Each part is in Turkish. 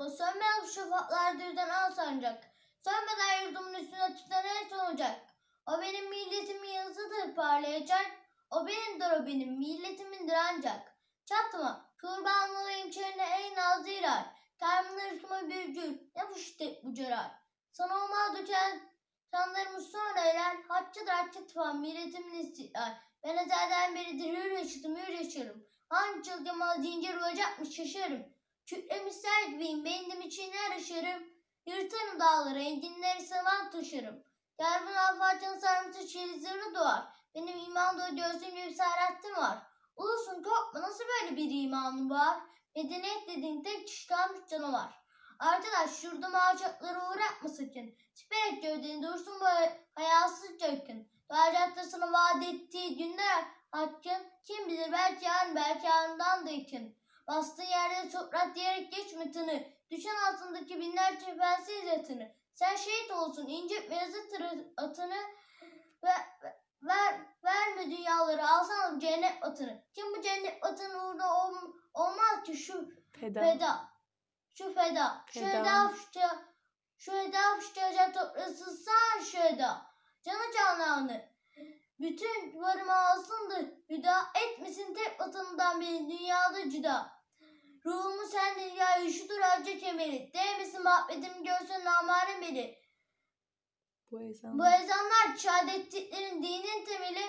yapma. Sönmeyen şafaklar düzden al sancak. Sönmeden yurdumun üstüne tüten et olacak. O benim milletimin yazıdır parlayacak. O benimdir o benim milletimindir ancak. Çatma, kurban olayım çeline ey nazlı irar. Termin ırkıma bir gül, ne bu cerar. Sana olmaz döken tanlarımız sonra erer. Haccıdır haccı tıpan milletimin istiklal. Ben ezelden beridir hür yaşadım hür yaşarım. Hangi çılgınma zincir olacakmış şaşarım. Kükremişler gibiyim bendim içine aşarım. Yırtarım dağları enginleri saman taşırım. Yarbın alfatın sarması çelizleri doğar. Benim iman dolu göğsümde bir serhattim var. Ulusun korkma nasıl böyle bir imanın var? Medeniyet dediğin tek kişi kalmış canavar. Arkadaş yurduma alçaklara uğratma sakın. Siperek gövdeni dursun bu hayasızca yakın. Doğacaktır sana vaat ettiği günler hakkın. Kim bilir belki yarın belki yarından da yakın. Bastığın yerde toprak diyerek geçme tını. Düşen altındaki binlerce bensiz yatını. Sen şehit olsun incitme yazıtır atını. Ver, ver, verme dünyaları alsana cennet atını. Kim bu cennet atının uğruna ol, olmaz ki şu Feda. feda. Şu feda. Şu Feda. şu şu feda şu feda toprasız sen şu feda. Canı cananı. Bütün varımı alsındır. Hüda etmesin beni dünyada cüda. Ruhumu sen dünyaya üşütür acı kemeri. Değmesin mahvedim görsün namare beni. Bu ezan. Bu ezanlar şehadetliklerin dinin temeli.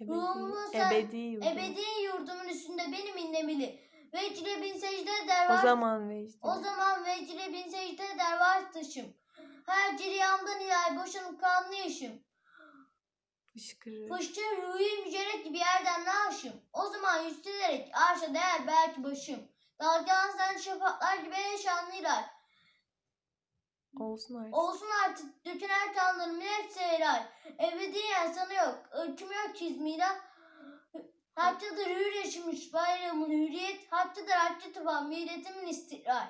ruhumu ebedi, sen- ebedi yurdum. Ebedi yurdumun üstünde benim inlemeli. Vecile bin secde der O zaman vecdi. O zaman vecile bin secde eder var taşım. Her ciriyamdan ilahi boşanıp kanlı yaşım. Fışkırır. Fıştır ruhi mücerret gibi yerden naşım. Yükselilerek arşa değer belki başım. Dalgalanan şafaklar gibi en şanlılar. Olsun artık. Olsun artık dökülen kanlarım hepsi helal. Ebediyen sana yok. Ölçüm yok çizmila. Haftadır hür yaşamış bayramın hürriyet. Haftadır haccı tıpan milletimin istikrar.